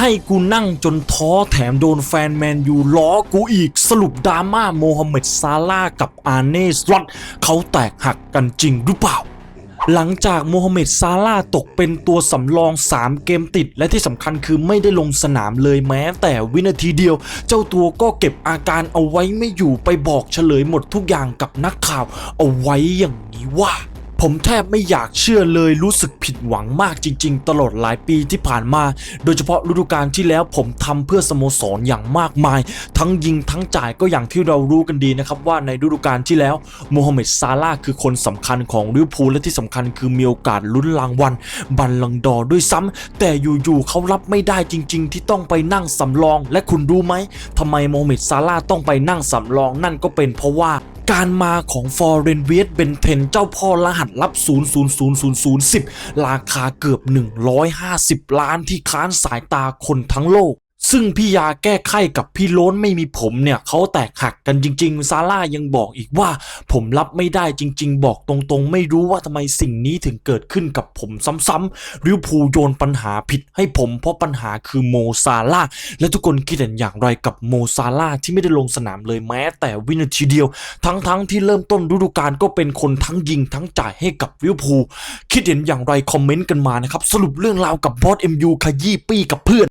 ให้กูนั่งจนท้อแถมโดนแฟนแมนยูล้อกูอีกสรุปดราม่าโมฮัมเหม็ดซาลากับอาร์เน่สลอตเขาแตกหักกันจริงหรือเปล่า หลังจากโมฮัมเหม็ดซาลาตกเป็นตัวสำรอง 3 เกมติด และที่สำคัญคือไม่ได้ลงสนามเลยแม้แต่วินาทีเดียว เจ้าตัวก็เก็บอาการเอาไว้ไม่อยู่ไปบอกเฉลยหมดทุกอย่างกับนักข่าว เอาไว้อย่างนี้ว่า ผมแทบไม่อยากเชื่อเลยรู้สึกผิดหวังมากจริง ๆ ตลอดหลายปีที่ผ่านมา โดยเฉพาะฤดูกาลที่แล้วผมทำเพื่อสโมสรอย่างมากมาย ทั้งยิงทั้งจ่ายก็อย่างที่เรารู้กันดีนะครับว่าในฤดูกาลที่แล้วโมฮัมเหม็ดซาลาคือคนสำคัญของลิเวอร์พูลและที่สำคัญคือมีโอกาสลุ้นรางวัลบัลลังก์ดอร์ด้วยซ้ำแต่อยู่ๆเขารับไม่ได้จริง ๆ ที่ต้องไปนั่งสำรอง และคุณรู้ไหมทำไมโมฮัมเหม็ดซาลาต้องไปนั่งสำรอง นั่นก็เป็นเพราะว่า การมาของฟอร์เรนเวียสเบนเทนเจ้าพ่อรหัสลับ 000010 ราคาเกือบ 150 ล้านที่ค้านสายตาคนทั้งโลก ซึ่งพี่ยาแก้ไขกับพี่โล้นไม่มีผมเนี่ยเขาแตกหักกันจริง ๆ ซาร่ายังบอกอีกว่า ผมรับไม่ได้จริง ๆ บอกตรงๆ ไม่รู้ว่าทำไมสิ่งนี้ถึงเกิดขึ้นกับผมซ้ำๆริวพูโยนปัญหาผิดให้ผมเพราะปัญหาคือโมซาร่าและทุกคนคิดเห็นอย่างไรกับโมซาร่าที่ไม่ได้ลงสนามเลยแม้แต่วินาทีเดียว ทั้งๆที่เริ่มต้นฤดูกาลก็เป็นคนทั้งยิงทั้งจ่ายให้กับลิวพูคิดเห็นอย่างไรคอมเมนต์กันมานะครับสรุปเรื่องราวกับบอสเอ็มยูขยี้ปี้กับเพื่อน